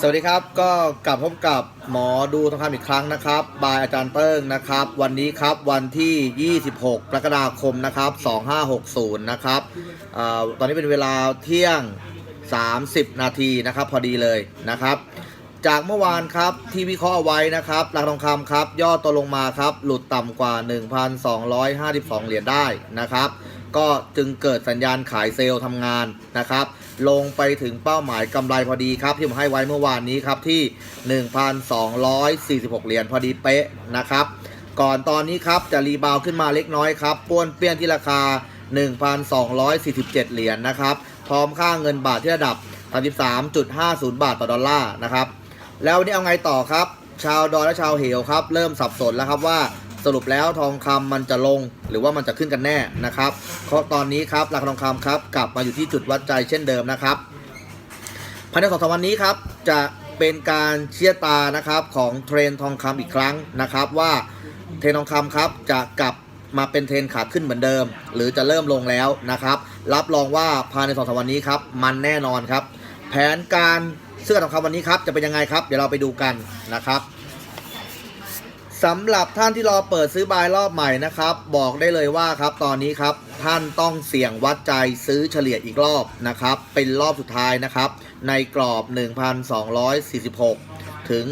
สวัสดีครับก็กลับพบกับหมอดูทองคำอีกครั้งนะครับ บายอาจารย์เติ้งนะครับ วันนี้ครับวันที่ 26กรกฎาคมนะครับ2560นะครับอตอนนี้เป็นเวลาเที่ยง 30 นาทีนะครับพอดีเลยนะครับ จากเมื่อวานครับที่วิเคราะห์เอาไว้นะครับราคาทองคำครับย่อตัวลงมาครับหลุดต่ำกว่า 1,252 เหรียญได้นะครับ ก็จึงเกิดสัญญาณขายเซลล์ทำงานนะครับ ลงไปถึงเป้าหมายกำไรพอดีครับ ที่ผมให้ไว้เมื่อวานนี้ครับที่ 1,246 เหรียญพอดีเป๊ะนะครับ ก่อนตอนนี้ครับจะรีบาวขึ้นมาเล็กน้อยครับป้วนเปี้ยนที่ราคา 1,247 เหรียญนะครับ พร้อมค่าเงินบาทที่ระดับ 33.50 บาทต่อดอลลาร์นะครับ แล้ววันนี้เอาไงต่อครับ ชาวดอยและชาวเหวครับ เริ่มสับสนแล้วครับว่า สรุปแล้วทองคำมันจะลงหรือว่ามันจะขึ้นกันแน่นะครับเพราะตอนนี้ครับราคาทองคำครับกลับมาอยู่ที่จุดวัดใจเช่นเดิมนะครับภายในสองสามวันนี้ครับจะเป็นการเชียร์ตานะครับของเทรนทองคำอีกครั้งนะครับว่าเทรนทองคำครับจะกลับมาเป็นเทรนขาขึ้นเหมือนเดิม หรือจะเริ่มลงแล้วนะครับ รับรองว่าภายในสองสามวันนี้ครับมันแน่นอนครับ แผนการเสื้อทองคำวันนี้ครับจะเป็นยังไงครับ เดี๋ยวเราไปดูกันนะครับ สำหรับท่านที่รอเปิดซื้อบายรอบใหม่นะครับ บอกได้เลยว่าครับตอนนี้ครับท่านต้องเสี่ยงวัดใจซื้อเฉลี่ยอีกรอบนะครับ เป็นรอบสุดท้ายนะครับ ในกรอบ 1,246 ถึง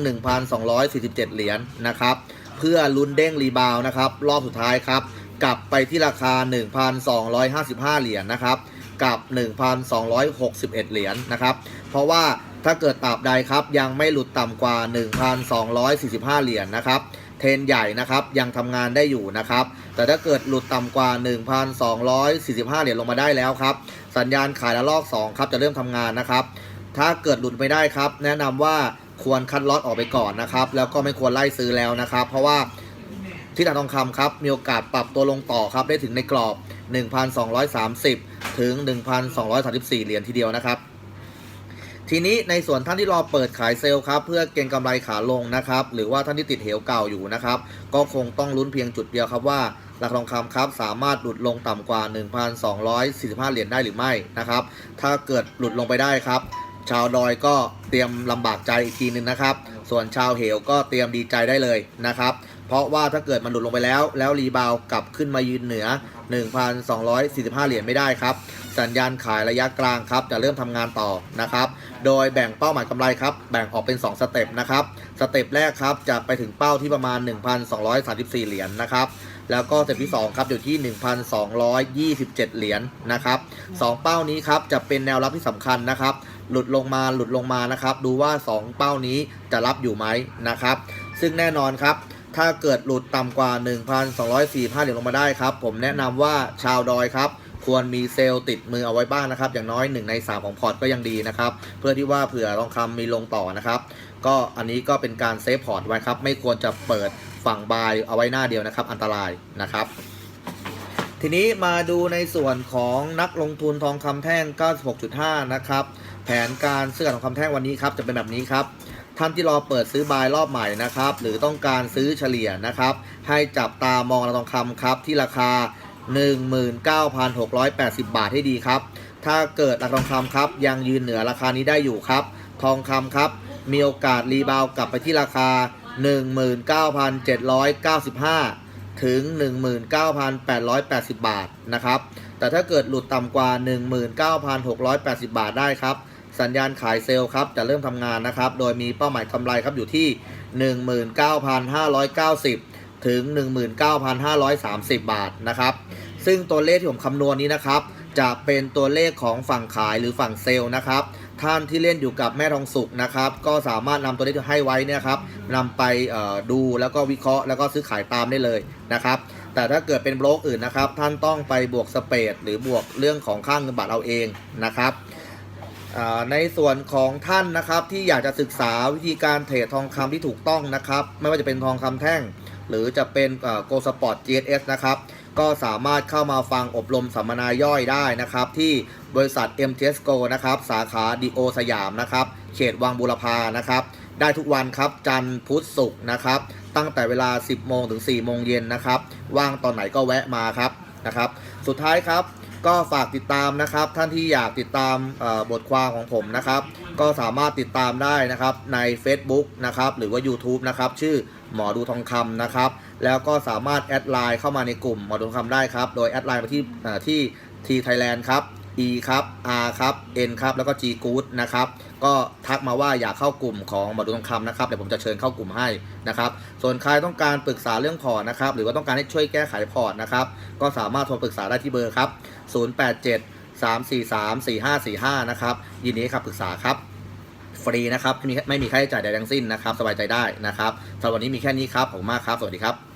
1,247 เหรียญนะครับ เพื่อลุ้นเด้งรีบาวนะครับ รอบสุดท้ายครับ กลับไปที่ราคา 1,255 เหรียญนะครับ กับ 1,261 เหรียญนะครับ เพราะว่าถ้าเกิดตราบใดครับยังไม่หลุดต่ำกว่า 1,245 เหรียญนะครับ เทรนใหญ่นะครับยังทำงานได้อยู่นะครับแต่ถ้าเกิดหลุดต่ำกว่า 1,245 เหรียญลงมาได้แล้วครับสัญญาณขายละลอก 2 ครับจะเริ่มทำงานนะครับถ้าเกิดหลุดไม่ได้ครับ แนะนำว่าควรคัดลอตออกไปก่อนนะครับแล้วก็ไม่ควรไล่ซื้อแล้วนะครับ เพราะว่าที่ตลาดทองคำครับมีโอกาสปรับตัวลงต่อครับได้ถึงในกรอบ 1,230 ถึง 1,234 เหรียญทีเดียวนะครับ ทีนี้ในส่วนท่านที่รอเปิดขายเซลล์ครับเพื่อเก็งกำไรขาลงนะครับหรือว่าท่านที่ติดเหวเก่าอยู่นะครับก็คงต้องลุ้นเพียงจุดเดียวครับว่าราคาทองคำครับสามารถหลุดลงต่ำกว่า 1,245 เหรียญได้หรือไม่นะครับถ้าเกิดหลุดลงไปได้ครับ ชาวดอยก็เตรียมลำบากใจอีกทีหนึ่งนะครับ ส่วนชาวเหวก็เตรียมดีใจได้เลยนะครับ เพราะว่าถ้าเกิดมันหลุดลงไปแล้ว แล้วรีบาวกลับขึ้นมายืนเหนือ 1,245 เหรียญไม่ได้ครับ สัญญาณขายระยะกลางครับ จะเริ่มทำงานต่อนะครับ โดยแบ่งเป้าหมายกำไรครับ แบ่งออกเป็น 2 สเต็ปนะครับ สเต็ปแรกครับจะไปถึงเป้าที่ประมาณ 1,234 เหรียญนะครับแล้วก็สเต็ปที่2ครับอยู่ที่ 1,227 เหรียญนะครับสองเป้านี้ครับจะเป็นแนวรับที่สำคัญนะครับ หลุดลงมาหลุดลงมานะครับ ดูว่า 2 เป้านี้จะรับอยู่ไหมนะครับ ซึ่งแน่นอนครับ ถ้าเกิดหลุดต่ำกว่า 1,245เหรียญลงมาได้ครับ ผมแนะนำว่าชาวดอยครับ ควรมีเซลล์ติดมือเอาไว้บ้างนะครับ อย่างน้อย 1 ใน 3 ของพอร์ตก็ยังดีนะครับ เพื่อที่ว่าเผื่อทองคำมีลงต่อนะครับ ก็อันนี้ก็เป็นการเซฟพอร์ตไว้ครับ ไม่ควรจะเปิดฝั่งบายเอาไว้หน้าเดียวนะครับ อันตรายนะครับ ทีนี้มาดูในส่วนของนักลงทุนทองคำแท่ง 96.5 นะครับ แผนการซื้อทองคำแท่งวันนี้ครับจะเป็นแบบนี้ครับ ท่านที่รอเปิดซื้อบายรอบใหม่นะครับ หรือต้องการซื้อเฉลี่ยนะครับ ให้จับตามองราคาทองคำครับ ที่ราคา 19,680 บาทให้ดีครับ ถ้าเกิดราคาทองคำครับ ยังยืนเหนือราคานี้ได้อยู่ครับ ทองคำครับ มีโอกาสรีบาวกลับไปที่ราคา 19,795ถึง 19,880 บาทนะครับ แต่ถ้าเกิดหลุดต่ำกว่า 19,680 บาทได้ครับ สัญญาณขายเซลล์ครับจะเริ่มทำงานนะครับ โดยมีเป้าหมายกำไรครับอยู่ที่ 19,590 ถึง 19,530 บาทนะครับ ซึ่งตัวเลขที่ผมคำนวณนี้นะครับ จะเป็นตัวเลขของฝั่งขายหรือฝั่งเซลล์นะครับ ท่านที่เล่นอยู่กับแม่ทองสุกนะครับ ก็สามารถนำตัวเลขที่ให้ไว้เนี่ยครับนำไปดูแล้วก็วิเคราะห์แล้วก็ซื้อขายตามได้เลยนะครับแต่ถ้าเกิดเป็นโบรกอื่นนะครับ ท่านต้องไปบวกสเปดหรือบวกเรื่องของค่างเงินบาทเอาเองนะครับ ในส่วนของท่านนะครับที่อยากจะศึกษาวิธีการเทรดทองคำที่ถูกต้องนะครับ ไม่ว่าจะเป็นทองคำแท่ง หรือจะเป็นโกลสปอร์ต GSS นะครับ ก็สามารถเข้ามาฟังอบรมสัมมนาย่อยได้นะครับ ที่บริษัท MTS Go นะครับ สาขาดีโอสยามนะครับ เขตวังบุรพานะครับ ได้ทุกวันครับ จันทร์พุธศุกร์นะครับ ตั้งแต่เวลา 10 โมงถึง 4 โมงเย็นนะครับ ว่างตอนไหนก็แวะมาครับนะครับ สุดท้ายครับ ก็ฝากติดตามนะครับ ท่านที่อยากติดตามบทความของผมนะครับ ก็สามารถติดตามได้นะครับใน Facebook นะครับหรือว่า YouTube นะครับชื่อหมอดูทองคำนะครับ แล้วก็สามารถแอดไลน์เข้ามาในกลุ่มหมอดูทองคำได้ครับ โดยแอดไลน์มาที่ที่ทีไทยแลนด์ครับ E ครับ R ครับ N ครับแล้วก็ G Good นะครับก็ทักมาว่าอยากเข้ากลุ่มของหมอดูทองคำนะครับเดี๋ยวผมจะเชิญเข้ากลุ่มให้นะครับส่วนใครต้องการปรึกษาเรื่องพอร์ตนะครับหรือว่าต้องการให้ช่วยแก้ไขพอร์ตนะครับก็สามารถโทรปรึกษาได้ที่เบอร์ครับ 087 343 4545 นะครับยินดีให้คำปรึกษาครับฟรีนะครับไม่มีไม่มีค่าใช้จ่ายใดทั้งสิ้นนะครับ สบายใจได้นะครับสำหรับวันนี้มีแค่นี้ครับขอบคุณมากครับ สวัสดีครับ